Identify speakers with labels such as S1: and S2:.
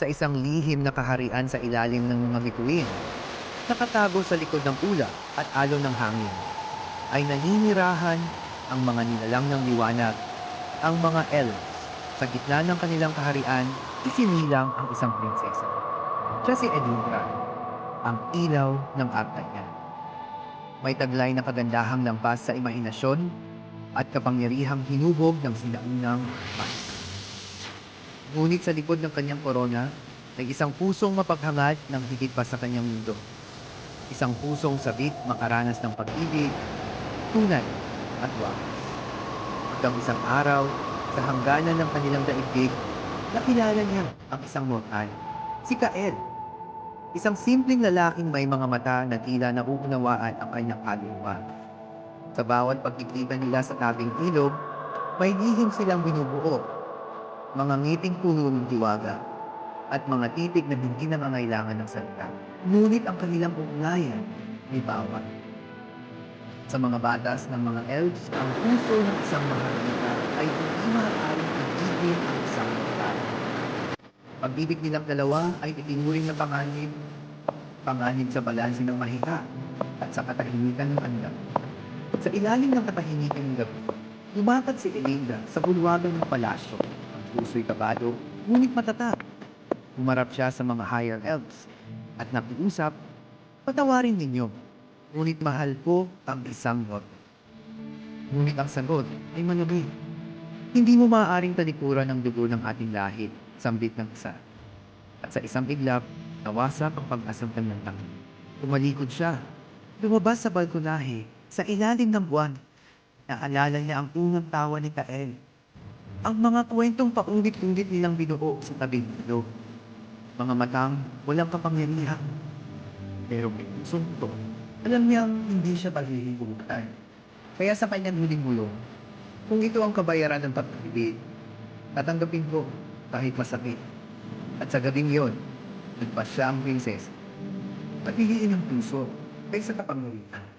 S1: sa isang lihim na kaharian sa ilalim ng mga bituin. Nakatago sa likod ng ulap at alon ng hangin. Ay naninirahan ang mga nilalang ng liwanag, ang mga elves. Sa gitna ng kanilang kaharian, isinilang ang isang prinsesa. Siya si Edinra, ang ilaw ng Artayan. May taglay na kagandahang lampas sa imahinasyon at kapangyarihang hinubog ng sinaunang mas. Ngunit sa likod ng kanyang korona, ay isang pusong mapaghangad ng higit pa sa kanyang mundo. Isang pusong sabik makaranas ng pag-ibig, tunay at wakas. Hanggang isang araw, sa hangganan ng kanilang daigdig, nakilala niya ang isang mortal, si Kael. Isang simpleng lalaking may mga mata na tila nauunawaan ang kanyang kaluluwa. Sa bawat pagkikita nila sa tabing ilog, may lihim silang binubuo. Mga ngiting puno ng tiwaga at mga titig na hindi nangangailangan ng salita. Ngunit ang kanilang ugnayan may bawat. Sa mga batas ng mga elves, ang puso ng isang maharlika ay hindi maaaring ibigin ang isang babae. Pag-ibig nilang dalawa ay itinuring na panganib, panganib sa balanse ng mahika at sa katahimikan ng kanilang. Sa ilalim ng katahimikan ng gabi, lumakad si Elinda sa bulwagan ng palasyo. Puso'y kabado, ngunit matatag. Umarap siya sa mga higher elves at nakiusap, patawarin ninyo, ngunit mahal ko ang isang lot. Ngunit ang sagot ay malamig. Hindi mo maaaring talikuran ang dugo ng ating lahi, sambit ng isa. At sa isang iglap, nawasak ang pag-asang ng tangi. Tumalikod siya. Lumabas sa balkonahe, sa ilalim ng buwan. Naalala niya ang unang tawa ni Kael. Ang mga kwentong paulit-ulit nilang binuo sa tabing ilog. Mga matang walang kapangyarihan. Pero may pusong to. Alam niyang hindi siya paglilibutan. Kaya sa kanyang huling bulong, kung ito ang kabayaran ng pag-ibig, tatanggapin ko kahit masakit. At sa gabing yon, nagpas siya ang prinsesa. Patigilin ang puso kaysa kapangyarihan.